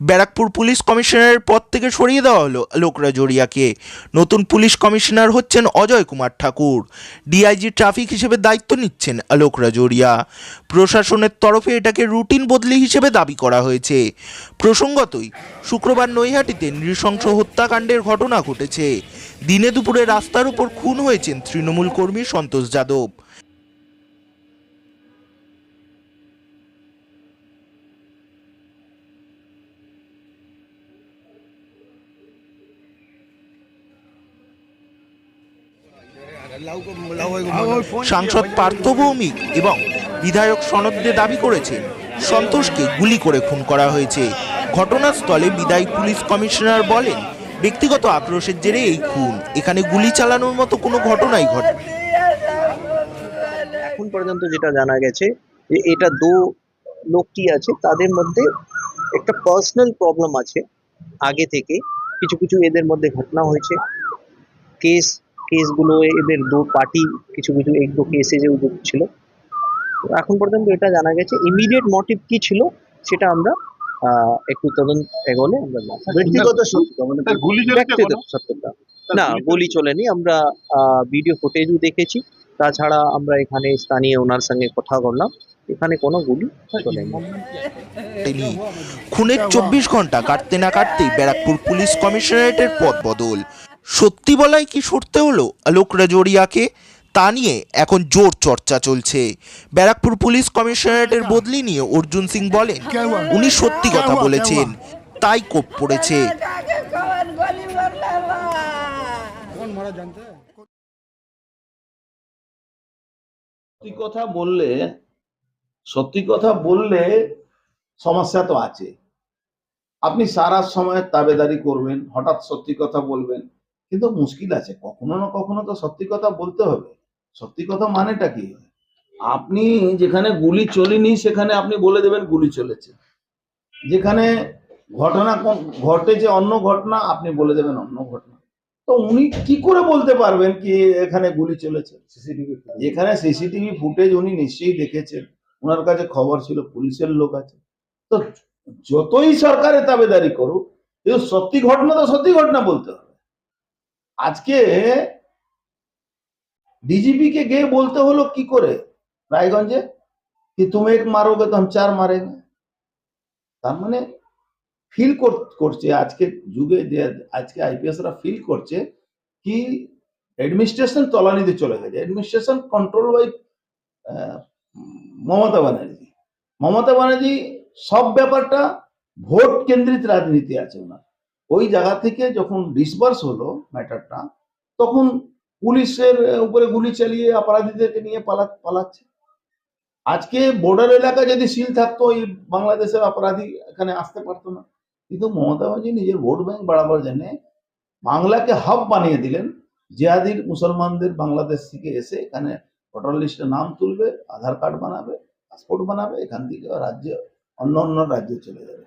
Barrackpore police কমিশনারের পদ থেকে সরিয়ে দেওয়া হলো আলোক রাজোরিয়াকে নতুন পুলিশ কমিশনার হচ্ছেন অজয় কুমার ঠাকুর। ডিআইজি ট্রাফিক হিসেবে দায়িত্ব নিচ্ছেন আলোক রাজোরিয়া প্রশাসনের তরফে এটাকে রুটিন বদলি হিসেবে দাবি করা হয়েছে। প্রসঙ্গতই, শুক্রবার নৈহাটিতে নৃশংস হত্যাকাণ্ডের ঘটনা ঘটেছে। দিনে দুপুরে রাস্তার উপর খুন হয়েছেন তৃণমূল কর্মী সন্তোষ যাদব। সাংসদ পার্থ ভৌমিক এবং বিধায়ক সনদে দাবি করেছেন সন্তোষকে গুলি করে খুন করা হয়েছে। ঘটনাস্থলে বিদায়ী পুলিশ কমিশনার বলেন, ব্যক্তিগত আক্রোশের জেরে এই খুন। এখানে গুলি চালানোর মতো কোনো ঘটনাই ঘটে এখন পর্যন্ত যেটা জানা গেছে, যে এটা দু লোকটি আছে, তাদের মধ্যে একটা পার্সোনাল প্রবলেম আছে। আগে থেকে কিছু কিছু এদের মধ্যে ঘটনা হয়েছে। কেস কেসগুলো এদের দু পার্টি কিছু কিছু এক দু কেসে যে যুক্ত ছিল। তো এখন পর্যন্ত এটা জানা গেছে। ইমিডিয়েট মোটিভ কি ছিল সেটা আমরা আহ, একটু তদন্ত এগোলে আমরা ব্যক্তিগত ব্যক্তিগত সত্যতা না গুলি চলেনি। আমরা ভিডিও ফুটেজও দেখেছি। তাছাড়া আমরা এখানে স্থানীয় ওনার সঙ্গে কথা বললাম। এখানে কোনো গুলি চলেনি। খুনের চব্বিশ ঘণ্টা কাটতে না কাটতেই ব্যারাকপুর পুলিশ কমিশনারেটের পদ বদল। সত্যি বলাই কি সরতে হলো? আলোক রাজোরিয়াকে? তা নিয়ে এখন জোর চর্চা চলছে। ব্যারাকপুর পুলিশ কমিশনারেটের বদলি নিয়ে অর্জুন সিং বলেন উনি সত্যি কথা বলেছেন। তাই কোপ পড়েছে। সত্যি কথা বললে সত্যি কথা বললে সমস্যা তো আছে। আপনি সারা সময় তাবেদারি করবেন হঠাৎ সত্যি কথা বলবেন। কিন্তু মুশকিল আছে। কখনো না কখনো তো সত্যি কথা বলতে হবে। সত্যি কথা মানেটা কি? আপনি যেখানে গুলি চলেনি সেখানে আপনি বলে দেবেন গুলি চলেছে। যেখানে ঘটনা ঘটেছে অন্য ঘটনা আপনি বলে দেবেন অন্য ঘটনা। তো উনি কি করে বলতে পারবেন কি এখানে গুলি চলেছে? সিসিটিভি যেখানে সিসিটিভি ফুটেজ উনি নিশ্চয়ই দেখেছেন। ওনার কাছে খবর ছিল পুলিশের লোক আছে। তো যতই সরকারে তাবেদারি করুক কিন্তু সত্যি ঘটনা তো সত্যি ঘটনা বলতে হবে। আজকে ডিজিপি কে গিয়ে বলতে হলো কি করে? রায়গঞ্জে? কি তুমি এক মারোগে তো চার মারেঙ্গে তার মানে ফিল করছে। আজকে যুগে আজকে আইপিএসরা ফিল করছে কি অ্যাডমিনিস্ট্রেশন তলানিতে চলে গেছে। Administration control by Mamata Banerjee. Mamata Banerjee সব ব্যাপারটা ভোট কেন্দ্রিত রাজনীতি আছে ওনার। ওই জায়গা থেকে যখন ডিসবার্স হলো ম্যাটারটা তখন পুলিশের উপরে গুলি চালিয়ে অপরাধীদেরকে নিয়ে পালা, পালাচ্ছে। আজকে বর্ডার এলাকা যদি সিল থাকতো, এই বাংলাদেশের অপরাধী এখানে আসতে পারতো না। কিন্তু মমতা ব্যানার্জি নিজের ভোট ব্যাংক বাড়াবার জন্য বাংলাকে হাব বানিয়ে দিলেন। জিহাদির মুসলমানদের বাংলাদেশ থেকে এসে এখানে ভোটার লিস্টে নাম তুলবে, আধার কার্ড বানাবে পাসপোর্ট বানাবে, এখান থেকে রাজ্যে অন্য অন্য রাজ্যে চলে যাবে।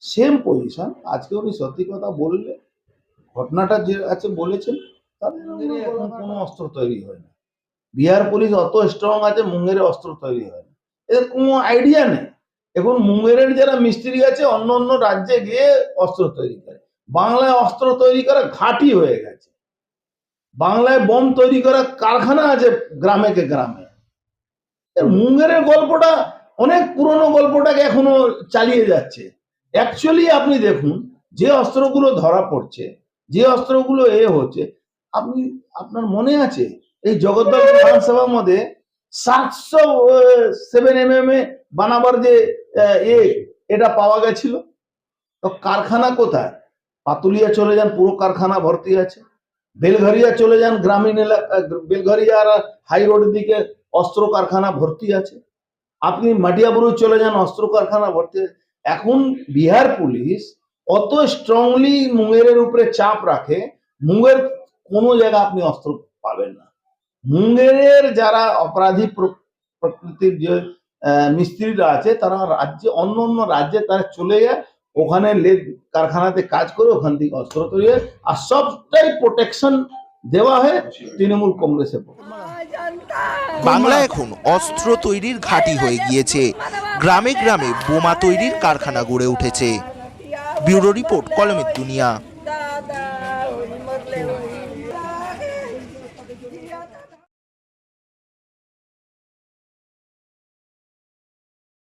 সেম পজিশন আজকে উনি সত্যি কথা বললে ঘটনাটা যে আছে বলেছেন মুঙ্গেরে এখন কোনো অস্ত্র তৈরি হয় না। বিহার পুলিশ অত স্ট্রং আছে মুঙ্গেরে অস্ত্র তৈরি হয় না। এদের কোনো আইডিয়া নেই। এখন মুঙ্গেরের যারা মিস্ত্রি আছে অন্য অন্য রাজ্যে গিয়ে অস্ত্র তৈরি করে। বাংলায় অস্ত্র তৈরি করা ঘাঁটি হয়ে গেছে। বাংলায় বোম তৈরি করা কারখানা আছে গ্রামে কে গ্রামে। মুঙ্গেরের গল্পটা অনেক পুরনো গল্পটাকে এখনও চালিয়ে যাচ্ছে। অ্যাকচুয়ালি আপনি দেখুন, যে অস্ত্রগুলো ধরা পড়ছে, যে অস্ত্রগুলো এ হচ্ছে, আপনি, আপনার মনে আছে? এই জগদ্দল বিধানসভার মধ্যে সাতশো সেভেন এম এম এ বানাবার যে, এ এটা পাওয়া গেছিল? তো কারখানা কোথায়? পাতুলিয়া চলে যান, পুরো কারখানা ভর্তি আছে। বেলঘরিয়া চলে যান, গ্রামীণ এলাকা, বেলঘরিয়া আর হাই রোডের দিকে অস্ত্র কারখানা ভর্তি আছে। আপনি মাটিয়াবুরু চলে যান অস্ত্র কারখানা ভর্তি আছে। এখন বিহার পুলিশ অত স্ট্রংলি মুঙ্গেরের উপরে চাপ রাখে মুঙ্গের কোনো জায়গা আপনি অস্ত্র পাবেন না। মুঙ্গেরের যারা অপরাধী প্রকৃতির যে মিস্ত্রিরা আছে তারা রাজ্যে অন্য অন্য রাজ্যে তারা চলে যায় ওখানে লেদ কারখানাতে কাজ করে ওখান থেকে অস্ত্র তৈরি হয় আর সবটাই প্রোটেকশন দেওয়া হয় তৃণমূল কংগ্রেসের বাংলা এখন অস্ত্র তৈরির ঘাঁটি হয়ে গিয়েছে। গ্রামে গ্রামে বোমা তৈরির কারখানা গড়ে উঠেছে। ব্যুরো রিপোর্ট কলমের দুনিয়া।